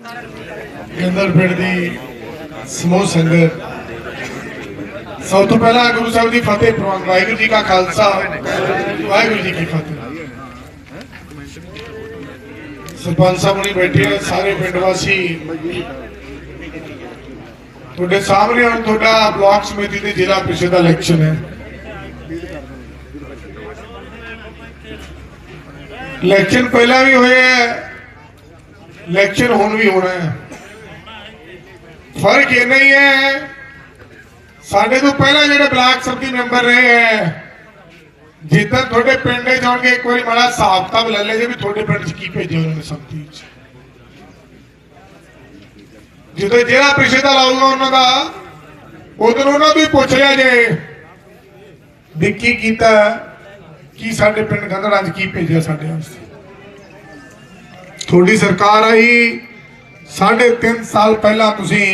ਕੇਂਦਰ ਪਿੰਡ ਦੀ ਸਮੂਹ ਸੰਗਤ। ਸਭ ਤੋਂ ਪਹਿਲਾਂ ਗੁਰੂ ਸਾਹਿਬ ਦੀ ਫਤਿਹ ਪ੍ਰਵਾਨ ਵਾਹਿਗੁਰੂ ਜੀ ਕਾ ਖਾਲਸਾ। ਵਾਹਿਗੁਰੂ ਜੀ ਕੀ ਫਤਿਹ। ਸਰਪੰਚ ਸਾਹਿਬ ਨੇ ਬੈਠੇ ਆ, ਸਾਰੇ ਪਿੰਡ ਵਾਸੀ। ਤੁਹਾਡੇ ਸਾਹਮਣੇ ਹੁਣ ਤੁਹਾਡਾ ਬਲਾਕ ਸਮਿਤੀ ਤੇ ਜ਼ਿਲ੍ਹਾ ਪ੍ਰੀਸ਼ਦ ਦਾ ਇਲੈਕਸ਼ਨ ਹੈ। ਇਲੈਕਸ਼ਨ ਪਹਿਲਾਂ ਵੀ ਹੋਏ ਹੈ ਇਲੈਕਸ਼ਨ ਹੁਣ ਵੀ ਹੋਣਾ ਹੈ। ਫ਼ਰਕ ਇਹ ਨਹੀਂ ਹੈ, ਸਾਡੇ ਤੋਂ ਪਹਿਲਾਂ ਜਿਹੜੇ ਬਲਾਕ ਸਮਿਤੀ ਮੈਂਬਰ ਰਹੇ ਹੈ, ਜਿੱਦਾਂ ਤੁਹਾਡੇ ਪਿੰਡ ਜਾਣਗੇ, ਇੱਕ ਵਾਰੀ ਮਾੜਾ ਹਿਸਾਬ ਕਿਤਾਬ ਲੈ ਲੈ ਜੇ ਵੀ ਤੁਹਾਡੇ ਪਿੰਡ 'ਚ ਕੀ ਭੇਜਿਆ ਉਹਨਾਂ ਨੇ ਸਮਿਤੀ 'ਚ। ਜਦੋਂ ਜਿਹੜਾ ਪ੍ਰੀਸ਼ਦ ਦਾ ਲਾਊਗਾ ਉਹਨਾਂ ਦਾ, ਉਦੋਂ ਉਹਨਾਂ ਤੋਂ ਹੀ ਪੁੱਛ ਲਿਆ ਜੇ ਵੀ ਕੀ ਕੀਤਾ, ਕੀ ਸਾਡੇ ਪਿੰਡ ਗੰਧੜਾ 'ਚ ਕੀ ਭੇਜਿਆ ਸਾਡੇ ਵਾਸਤੇ। ਤੁਹਾਡੀ ਸਰਕਾਰ ਆਈ। ਸਾਢੇ ਤਿੰਨ ਸਾਲ ਪਹਿਲਾਂ ਤੁਸੀਂ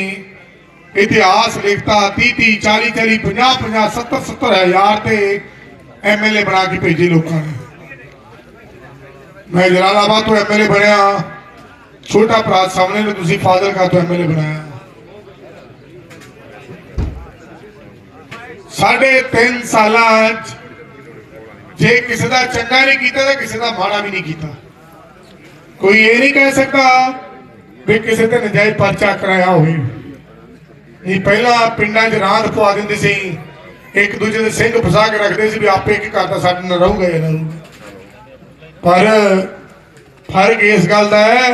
ਇਤਿਹਾਸ ਲਿਖਤਾ 30 30 40 40 50 50 70 70 ਹਜ਼ਾਰ ਤੇ ਐਮਐਲਏ ਬਣਾ ਕੇ ਭੇਜੇ ਲੋਕਾਂ ਨੇ। ਮੈਂ ਜਲਾਲਾਬਾਦ ਤੋਂ ਐਮਐਲਏ ਬਣਿਆ। ਛੋਟਾ ਭਰਾ ਸਾਹਮਣੇ ਨੂੰ ਤੁਸੀਂ ਫਾਜ਼ਿਲਕਾ ਤੋਂ ਐਮਐਲਏ ਬਣਾਇਆ। ਸਾਢੇ ਤਿੰਨ ਸਾਲਾਂ 'ਚ ਜੇ ਕਿਸੇ ਦਾ ਚੰਗਾ ਨਹੀਂ ਕੀਤਾ ਤਾਂ ਕਿਸੇ ਦਾ ਮਾੜਾ ਵੀ ਨਹੀਂ ਕੀਤਾ। ਕੋਈ ਇਹ ਨਹੀਂ ਕਹਿ ਸਕਦਾ ਵੀ ਕਿਸੇ ਤੇ ਨਜਾਇਜ਼ ਪਰਚਾ ਕਰਾਇਆ ਹੋਵੇ। ਨਹੀਂ, ਪਹਿਲਾਂ ਪਿੰਡਾਂ 'ਚ ਰਾਂਦ ਪਵਾ ਦਿੰਦੇ ਸੀ। ਇੱਕ ਦੂਜੇ ਦੇ ਸਿੰਘ ਫਸਾ ਕੇ ਰੱਖਦੇ ਸੀ ਵੀ ਆਪੇ ਇੱਕ ਘਰ ਦਾ ਸਾਡੇ ਨਾਲ ਰਹੂਗਾ ਇਹਨਾਂ ਨੂੰ ਪਰ ਫ਼ਰਕ ਇਸ ਗੱਲ ਦਾ ਹੈ,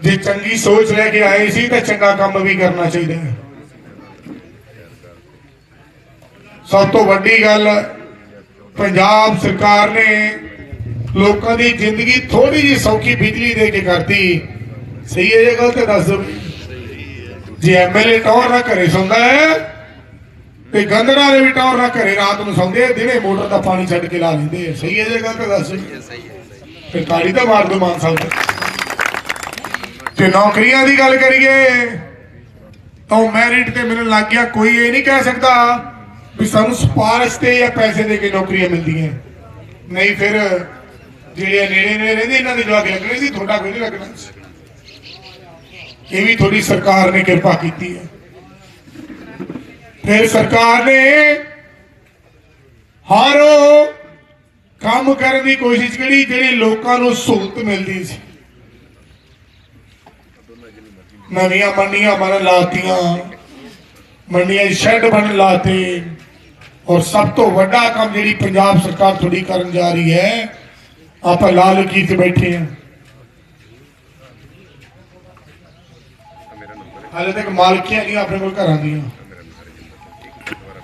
ਜੇ ਚੰਗੀ ਸੋਚ ਲੈ ਕੇ ਆਏ ਸੀ ਤਾਂ ਚੰਗਾ ਕੰਮ ਵੀ ਕਰਨਾ ਚਾਹੀਦਾ ਹੈ। ਸਭ ਤੋਂ ਵੱਡੀ ਗੱਲ, ਪੰਜਾਬ ਸਰਕਾਰ ਨੇ ਲੋਕਾਂ ਦੀ ਜ਼ਿੰਦਗੀ ਥੋੜੀ ਜਿਹੀ ਸੌਖੀ ਬਿਜਲੀ ਦੇ ਕੇ ਕਰਤੀ। ਸਹੀ ਹੈ ਇਹ ਗੱਲ ਤੇ ਦੱਸ ਦਿਓ ਜੇ ਐਮਐਲਏ ਟੌਰ ਨਾ ਘਰੇ ਸੌਂਦਾ ਹੈ, ਤੇ ਗੰਦੜਾ ਦੇ ਵੀ ਟੌਰ ਨਾ ਘਰੇ ਰਾਤ ਨੂੰ ਸੌਂਦੇ ਦਿਨੇ ਮੋਟਰ ਦਾ ਪਾਣੀ ਛੱਡ ਕੇ ਲਾ ਲੈਂਦੇ ਸਹੀ ਹੈ ਇਹ ਗੱਲ ਤੇ ਦੱਸ ਫਿਰ ਤਾੜੀ ਤਾਂ ਮਾਰ ਦੋ ਮਾਨ ਸਾਹਿਬ। ਤੇ। ਨੌਕਰੀਆਂ ਦੀ ਗੱਲ ਕਰੀਏ, ਤਾਂ ਮੈਰਿਟ ਤੇ ਮਿਲਣ ਲੱਗ ਗਿਆ। ਕੋਈ ਇਹ ਨਹੀਂ ਕਹਿ ਸਕਦਾ ਵੀ ਸਾਨੂੰ ਸਪਾਰਸ਼ ਤੇ ਜਾਂ ਪੈਸੇ ਦੇ ਕੇ ਨੌਕਰੀਆਂ ਮਿਲਦੀਆਂ। ਨਹੀਂ, ਫਿਰ ਜਿਹੜੇ ਨੇੜੇ ਨੇੜੇ ਰਹਿੰਦੇ ਇਹਨਾਂ ਦੇ ਜਵਾਕ ਲੱਗਣੇ ਸੀ, ਤੁਹਾਡਾ ਕੋਈ ਨਹੀਂ ਲੱਗਣਾ। ਇਹ ਵੀ ਥੋੜੀ ਸਰਕਾਰ ਨੇ ਕਿਰਪਾ ਕੀਤੀ ਹੈ? ਫਿਰ ਸਰਕਾਰ ਨੇ ਹਰ ਕੰਮ ਕਰਨ ਦੀ ਕੋਸ਼ਿਸ਼ ਕਰੀ, ਜਿਹੜੇ ਲੋਕਾਂ ਨੂੰ ਸਹੂਲਤ ਮਿਲਦੀ ਸੀ। ਨਵੀਆਂ ਮੰਡੀਆਂ ਬਣ ਲਾਤੀਆਂ, ਮੰਡੀਆਂ ਸ਼ੈੱਡ ਬਣ ਲਾਤੇ, ਔਰ ਸਭ ਤੋਂ ਵੱਡਾ ਕੰਮ ਜਿਹੜੀ ਪੰਜਾਬ ਸਰਕਾਰ ਥੋੜੀ ਕਰਨ ਜਾ ਰਹੀ ਹੈ ਆਪਾਂ ਲਾਲ ਕੀ ਤੇ ਬੈਠੇ ਹਾਂ ਹਾਲੇ ਤੱਕ ਮਾਲਕੀਆਂ ਨਹੀਂ ਆਪਣੇ ਕੋਲ ਘਰਾਂ ਦੀਆਂ।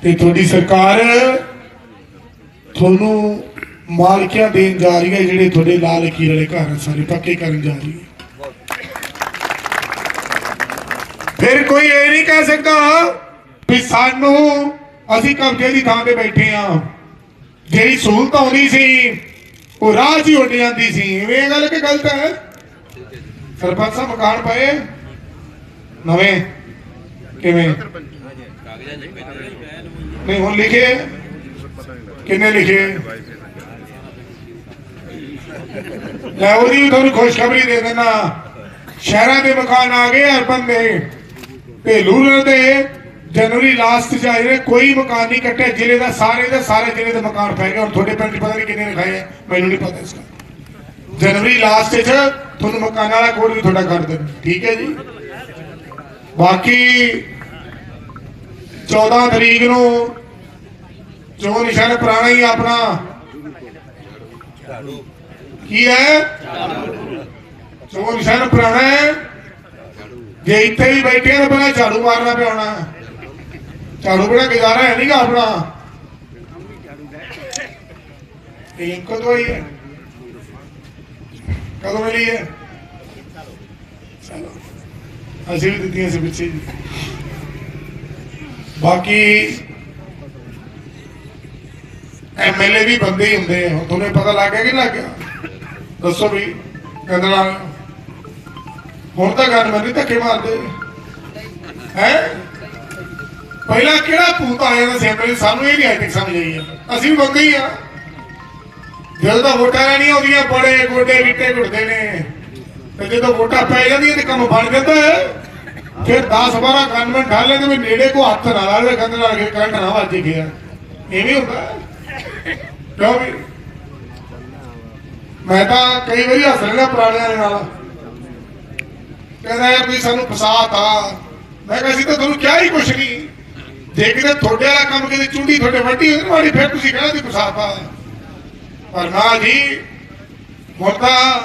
ਤੇ ਤੁਹਾਡੀ ਸਰਕਾਰ ਤੁਹਾਨੂੰ ਮਾਲਕੀਆਂ ਦੇਣ ਜਾ ਰਹੀ ਹੈ, ਜਿਹੜੇ ਤੁਹਾਡੇ ਲਾਲ ਕੀ ਵਾਲੇ ਘਰ ਆ, ਸਾਰੇ ਪੱਕੇ ਕਰਨ ਜਾ ਰਹੀ ਹੈ। ਫਿਰ ਕੋਈ ਇਹ ਨਹੀਂ ਕਹਿ ਸਕਦਾ ਵੀ ਸਾਨੂੰ ਅਸੀਂ ਕਬਜ਼ੇ ਦੀ ਥਾਂ ਤੇ ਬੈਠੇ ਆ। ਜਿਹੜੀ ਸਹੂਲਤ ਆਉਂਦੀ ਸੀ ਉਹ ਰਾਹ 'ਚ ਹੀ ਉੱਡ ਜਾਂਦੀ ਸੀ। ਇਹ ਗੱਲ ਕਿ ਗਲਤ ਹੈ? ਸਰਪੰਚ ਸਾਹਿਬ ਮਕਾਨ ਪਏ। ਨਵੇਂ। ਕਿਵੇਂ? ਨਹੀਂ, ਹੁਣ ਲਿਖੇ। ਕਿੰਨੇ ਲਿਖੇ? ਲੈ ਉਹਦੀ ਵੀ ਤੁਹਾਨੂੰ ਖੁਸ਼ਖਬਰੀ ਦੇ ਦੇਣਾ ਸ਼ਹਿਰਾਂ ਦੇ ਮਕਾਨ ਆ ਗਏ ਅਰਬਨ ਦੇ। ਤੇ ਰੂਰਲ ਦੇ। ਜਨਵਰੀ ਲਾਸਟ ਚ ਆਏ ਨੇ, ਕੋਈ ਮਕਾਨ ਨਹੀਂ ਕੱਟਿਆ, ਜ਼ਿਲ੍ਹੇ ਦਾ ਸਾਰੇ ਦਾ ਸਾਰੇ ਜ਼ਿਲ੍ਹੇ ਦੇ ਮਕਾਨ ਪੈ ਗਏ, ਹੁਣ ਤੁਹਾਡੇ ਪਿੰਡ 'ਚ ਪਤਾ ਨਹੀਂ ਕਿੰਨੇ ਲਿਖਾਏ ਆ, ਮੈਨੂੰ ਨਹੀਂ ਪਤਾ ਇਸ ਦਾ। ਜਨਵਰੀ ਲਾਸਟ 'ਚ ਤੁਹਾਨੂੰ ਮਕਾਨਾਂ ਵਾਲਾ ਕੋਡ ਵੀ ਤੁਹਾਡਾ ਕਰ ਦੇਣ, ਠੀਕ ਹੈ ਜੀ? ਬਾਕੀ 14 ਤਰੀਕ ਨੂੰ ਜੋ ਨਿਸ਼ਾਨ ਪੁਰਾਣਾ ਹੀ ਆਪਣਾ। ਕੀ ਹੈ? ਜੋ ਨਿਸ਼ਾਨ ਪੁਰਾਣਾ ਹੈ। ਜੇ ਇੱਥੇ ਵੀ ਬੈਠੇ ਆ ਤਾਂ ਪਹਿਲਾਂ ਝਾੜੂ ਮਾਰਨਾ ਪਿਆਉਣਾ ਝਾੜੂ ਬਣਾ ਗੁਜ਼ਾਰਾ ਹੈ ਨਹੀਂਗਾ ਆਪਣਾ। ਇਹ ਕਦੋਂ ਆਈ ਕਦੋਂ ਮਿਲੀ ਹੈ? ਅਸੀਂ ਵੀ ਦਿੱਤੀਆਂ ਸੀ ਪਿੱਛੇ ਬਾਕੀ ਐਮਐਲਏ ਵੀ ਬੰਦੇ ਹੀ ਹੁੰਦੇ ਆ। ਹੁਣ ਤੁਹਾਨੂੰ ਪਤਾ ਲੱਗ ਗਿਆ ਕਿ ਲੱਗ ਗਿਆ? ਦੱਸੋ ਵੀ ਕੰਦਲਾ ਹੁਣ ਤਾਂ ਗੱਲ ਮੰਨੀ ਧੱਕੇ ਮਾਰਦੇ। ਹੈ? ਪਹਿਲਾਂ ਕਿਹੜਾ ਭੂਤ ਆਇਆ ਦਾ ਸੈਂਪਲ ਸਾਨੂੰ ਇਹ ਨਹੀਂ ਆਈ ਤੱਕ ਸਮਝ ਆਈ ਆ ਅਸੀਂ ਵੀ ਬੰਦੇ ਹੀ ਆ। ਜਦੋਂ ਤਾਂ ਵੋਟਾਂ ਨਹੀਂ ਹੁੰਦੀਆਂ ਬੜੇ ਗੋਡੇ ਵਿੱਟੇ ਘੁੱਟਦੇ ਨੇ। ਤੇ ਜਦੋਂ ਵੋਟਾਂ ਪੈ ਜਾਂਦੀਆਂ ਤੇ ਕੰਮ ਬਣ ਜਾਂਦਾ ਹੈ। ਫਿਰ 10 12 ਗਨਮੈਨ ਢਾਲ ਲੈਂਦੇ ਵੀ ਨੇੜੇ ਕੋ ਹੱਥ ਨਾ ਲਾਵੇ, ਕੰਧ ਨਾਲ ਕੇ ਕਰੰਟ ਨਾ ਵੱਜ ਗਿਆ। ਐਵੇਂ ਹੁੰਦਾ ਕਿਉਂ ਵੀ? ਮੈਂ ਤਾਂ ਕਈ ਵਾਰੀ ਹੱਸ ਲੈਣਾ ਪੁਰਾਣਿਆਂ ਦੇ ਨਾਲ। ਕਹਿੰਦਾ ਯਾਰ ਵੀ ਸਾਨੂੰ ਫਸਾਤਾ ਮੈਂ ਕਿਹਾ ਸੀ ਤਾਂ ਤੁਹਾਨੂੰ ਕਿਹਾ ਹੀ ਕੁਛ ਨਹੀਂ। ਜੇ ਕਿਤੇ ਤੁਹਾਡੇ ਵਾਲਾ ਕੰਮ ਕਿਤੇ ਚੁੰਡੀ ਤੁਹਾਡੇ ਵੱਡੀ ਹੋਈ ਨਾ ਫਿਰ ਤੁਸੀਂ ਕਹਿਣਾ ਸੀ ਫਸਾਤਾ ਪਰ ਨਾ ਜੀ, ਹੁਣ ਤਾਂ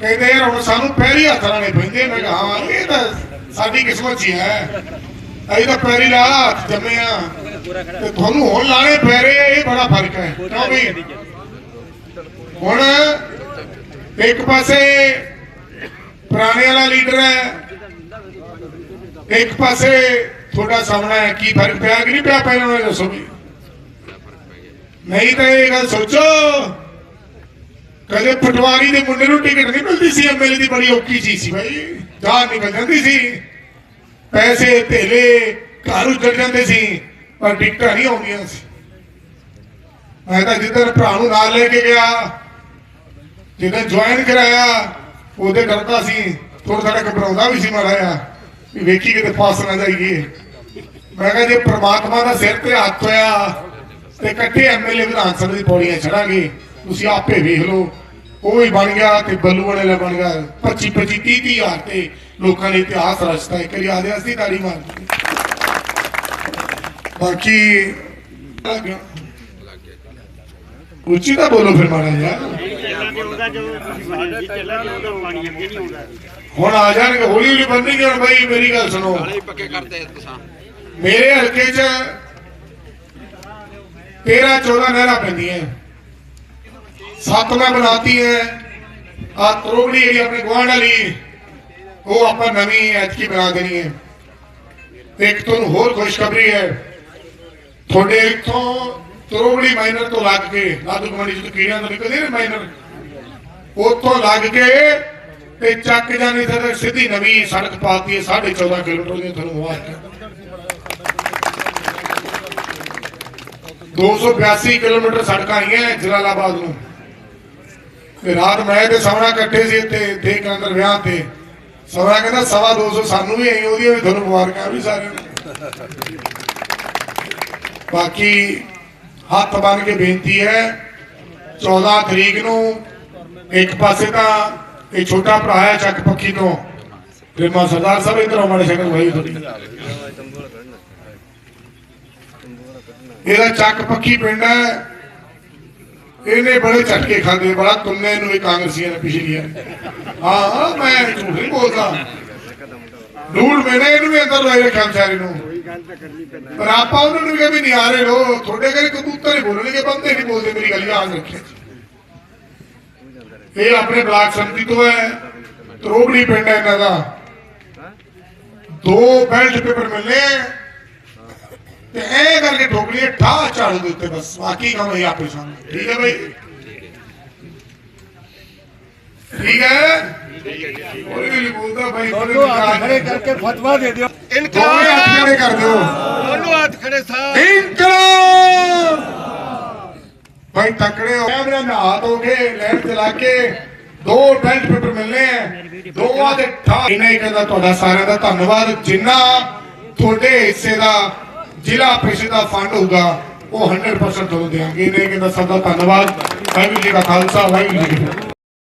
ਕਹਿੰਦੇ ਯਾਰ ਹੁਣ ਸਾਨੂੰ ਪੈਰੀ ਹੱਥ ਲਾਣੇ ਪੈਂਦੇ ਮੈਂ ਕਿਹਾ, ਹਾਂ, ਇਹ ਤਾਂ ਸਾਡੀ ਕਿਸਮਤ ਹੀ ਹੈ। ਅਸੀਂ ਤਾਂ ਪੈਰੀ ਲਾ ਹੱਥ ਜੰਮੇ ਆ। ਤੇ ਤੁਹਾਨੂੰ ਹੁਣ ਲਾਣੇ ਪੈ ਰਹੇ ਇਹ ਬੜਾ ਫ਼ਰਕ ਹੈ। ਕਿਉਂ ਵੀ? ਹੁਣ ਇੱਕ ਪਾਸੇ ਪੁਰਾਣੇ ਵਾਲਾ ਲੀਡਰ ਹੈ, ਇੱਕ ਪਾਸੇ ਤੁਹਾਡਾ ਸਾਹਮਣਾ ਹੈ, ਕੀ ਫ਼ਰਕ ਪਿਆ ਕਿ ਨਹੀਂ ਪਿਆ ਪਹਿਲਾਂ ਉਹ ਦੱਸੋ ਵੀ ਨਹੀਂ ਤਾਂ ਇਹ ਗੱਲ ਸੋਚੋ। ਕਦੇ ਪਟਵਾਰੀ ਦੇ ਮੁੰਡੇ ਨੂੰ ਟਿਕਟ ਨਹੀਂ ਮਿਲਦੀ ਸੀ ਐਮਐਲਏ ਦੀ ਬੜੀ ਔਖੀ ਚੀਜ਼ ਸੀ ਭਾਈ ਜਾਨ ਨਿਕਲ ਜਾਂਦੀ ਸੀ। ਪੈਸੇ, ਧੇਲੇ, ਘਰ ਉੱਜੜ ਜਾਂਦੇ ਸੀ, ਪਰ ਟਿਕਟਾਂ ਨਹੀਂ ਆਉਂਦੀਆਂ ਸੀ। ਮੈਂ ਤਾਂ ਜਿੱਦਣ ਭਰਾ ਨੂੰ ਨਾਲ ਲੈ ਕੇ ਗਿਆ ਜਦੋਂ ਜੁਆਇਨ ਕਰਾਇਆ, ਉਹਦੇ ਕਰਦਾ ਸੀ ਥੋੜਾ ਸਾਡਾ ਘਬਰਾਉਂਦਾ ਵੀ ਸੀ ਮਾੜਾ ਜਿਹਾ, ਵੀ ਵੇਖੀ ਕਿਤੇ ਫਸ ਨਾ ਜਾਈਏ। ਮੈਂ ਕਿਹਾ ਜੇ ਪ੍ਰਮਾਤਮਾ ਦਾ ਸਿਰ ਤੇ ਹੱਥ ਹੋਇਆ ਤੇ ਇਕੱਠੇ ਐਮਐਲਏ ਵਿਧਾਨ ਸਭਾ ਦੀ ਪੌੜੀਆਂ ਚੜਾਂਗੇ ਤੁਸੀਂ ਆਪੇ ਵੇਖ ਲਓ। ਉਹ ਵੀ ਬਣ ਗਿਆ ਤੇ ਬੱਲੂ ਵਾਲੇ ਬਣ ਗਿਆ। 25 25 30 30 ਹਜ਼ਾਰ ਤੇ ਲੋਕਾਂ ਨੇ ਇਤਿਹਾਸ ਰਚਤਾ ਇੱਕ ਵਾਰੀ ਆਦੇ ਅਸੀਂ ਤਾੜੀ ਮਾਰ ਬਾਕੀ ਉੱਚੀ ਤਾਂ ਬੋਲੋ ਫਿਰ ਮਾੜਾ ਜਿਹਾ। ਹੁਣ ਆ ਜਾਣਗੇ ਹੌਲੀ ਹੌਲੀ ਬੰਨਣਗੇ ਹੁਣ ਬਾਈ ਮੇਰੀ ਗੱਲ ਸੁਣੋ। ਪੱਕੇ ਕਰਦੇ ਤੁਸੀਂ ਮੇਰੇ ਹਲਕੇ 'ਚ 13 14 ਨਹਿਰਾਂ ਪੈਂਦੀਆਂ ਸੱਤ ਮੈਂ ਬਣਾਤੀ ਹੈ। ਆ ਤਰੋਗੜੀ ਜਿਹੜੀ ਆਪਣੇ ਗੁਆਂਢ ਵਾਲੀ ਉਹ ਆਪਾਂ ਨਵੀਂ ਐਤਕੀ ਬਣਾ ਦੇਣੀ ਹੈ। ਤੇ ਇੱਕ ਤੁਹਾਨੂੰ ਹੋਰ ਖੁਸ਼ਖਬਰੀ ਹੈ। ਤੁਹਾਡੇ ਇੱਥੋਂ ਤਰੋਗੜੀ ਮਾਈਨਰ ਤੋਂ ਲੱਗ ਕੇ, ਲਾਦੂ ਕਮਾਂਡੀ ਜਦੋਂ ਕੀੜਿਆਂ ਤੋਂ ਨਿਕਲਦੇ ਨੇ ਮਾਈਨਰ। ਉੱਥੋਂ ਲੱਗ ਕੇ ਤੇ ਚੱਕ ਜਾਣੀ ਤੇ ਸਿੱਧੀ ਨਵੀਂ ਸੜਕ ਪਾਤੀ ਹੈ 14.5 ਕਿਲੋਮੀਟਰ ਦੀ ਤੁਹਾਨੂੰ ਮੁਬਾਰਕ 282 ਕਿਲੋਮੀਟਰ ਸੜਕਾਂ ਆਈਆਂ ਜਲਾਲਾਬਾਦ ਨੂੰ। ਤੇ ਰਾਤ ਮੈਂ ਤੇ ਸਵਣਾ ਇਕੱਠੇ ਸੀ ਇੱਥੇ ਦੇਖ ਅੰਦਰ ਵਿਆਹ ਤੇ। ਸਵਣਾ ਕਹਿੰਦਾ, ਸਵਾ 200 ਸਾਨੂੰ ਵੀ ਆਈ ਉਹਦੀਆਂ ਵੀ ਤੁਹਾਨੂੰ ਮੁਬਾਰਕਾਂ ਵੀ ਸਾਰਿਆਂ ਨੂੰ। ਬਾਕੀ ਹੱਥ ਬੰਨ ਕੇ ਬੇਨਤੀ ਹੈ 14 ਤਰੀਕ ਨੂੰ ਇੱਕ ਪਾਸੇ ਤਾਂ ਇਹ ਛੋਟਾ ਭਰਾ ਹੈ ਚੱਕ ਪੱਖੀ ਤੋਂ। ਤੇ ਮਾ ਸਰਦਾਰ ਸਾਹਿਬ, ਇਧਰ ਮਾੜੇ ਸ਼ਕਲ ਭਾਈ ਤੁਹਾਡੀ ਇਹਦਾ ਚੱਕ ਪੱਖੀ ਪਿੰਡ ਹੈ। ਇਹਨੇ ਬੜੇ ਝਟਕੇ ਖਾਦੇ, ਬੜਾ ਤੁੰਨੇ ਨੂੰ ਵੀ ਕਾਂਗਰਸੀਆਂ ਨੇ ਪਿਛਲੀ ਹਾਂ ਮੈਂ ਝੂਠ ਨਹੀਂ ਬੋਲਦਾ। ਡੂੜ ਮੈਨੇ ਇਹਨੂੰ ਵੀ ਅੰਦਰ ਲਾਈ ਰੱਖਿਆ ਵਿਚਾਰੇ ਨੂੰ। ਪਰ ਆਪਾਂ ਉਹਨਾਂ ਨੂੰ ਕਿਹਾ ਵੀ ਨਹੀਂ ਆ ਰਹੇ ਲੋ ਤੁਹਾਡੇ ਘਰੇ ਕਬੂਤਰ ਹੀ ਬੋਲਣਗੇ, ਬੰਦੇ ਨਹੀਂ ਬੋਲਦੇ, ਮੇਰੀ ਗੱਲ ਯਾਦ ਰੱਖਿਆ ਇਹ ਆਪਣੇ ਬਲਾਕ ਸੰਮਤੀ ਤੋਂ ਹੈ। ਤਰੋਬੜੀ ਪਿੰਡ ਹੈ ਇਹਨਾਂ ਦਾ। ਦੋ ਬੈਲਟ ਪੇਪਰ ਮਿਲਨੇ ਤੇ ਐ ਕਰਕੇ ਠੋਕਣੀ ਹੈ ਠਾ ਚੜ ਦੇ ਉੱਤੇ ਬਸ ਬਾਕੀ ਕੰਮ ਇਹ ਆਪੇ ਸਾਹਮਣੇ ਠੀਕ ਹੈ ਬਈ? ਠੀਕ ਹੈ? ਕੋਈ ਵੀ ਬੋਲਦਾ ਭਾਈ ਖੜੇ ਕਰਕੇ ਫਤਵਾ ਭਾਈ ਤਕੜੇ ਹੋ ਕੈਮਰੇ ਨਾਲ ਹੱਥ ਹੋ ਗਏ ਲੈਣ ਚਲਾ ਕੇ ਦੋ ਬੈਲਟ ਪੇਪਰ ਮਿਲਨੇ ਆ ਦੋਵਾਂ ਦੇ ਠਾ ਇਹਨੇ ਕਹਿੰਦਾ ਤੁਹਾਡਾ ਸਾਰਿਆਂ ਦਾ ਧੰਨਵਾਦ ਜਿੰਨਾ ਤੁਹਾਡੇ ਹਿੱਸੇ ਦਾ ਜ਼ਿਲ੍ਹਾ ਪ੍ਰੀਸ਼ਦ ਦਾ ਫੰਡ ਹੋਊਗਾ, ਉਹ 100% ਤੁਹਾਨੂੰ ਦੇਵਾਂਗੇ। ਇਹਨੇ ਕਹਿੰਦਾ ਸਭ ਦਾ ਧੰਨਵਾਦ। ਵਾਹਿਗੁਰੂ ਜੀ ਕਾ ਖਾਲਸਾ, ਵਾਹਿਗੁਰੂ ਜੀ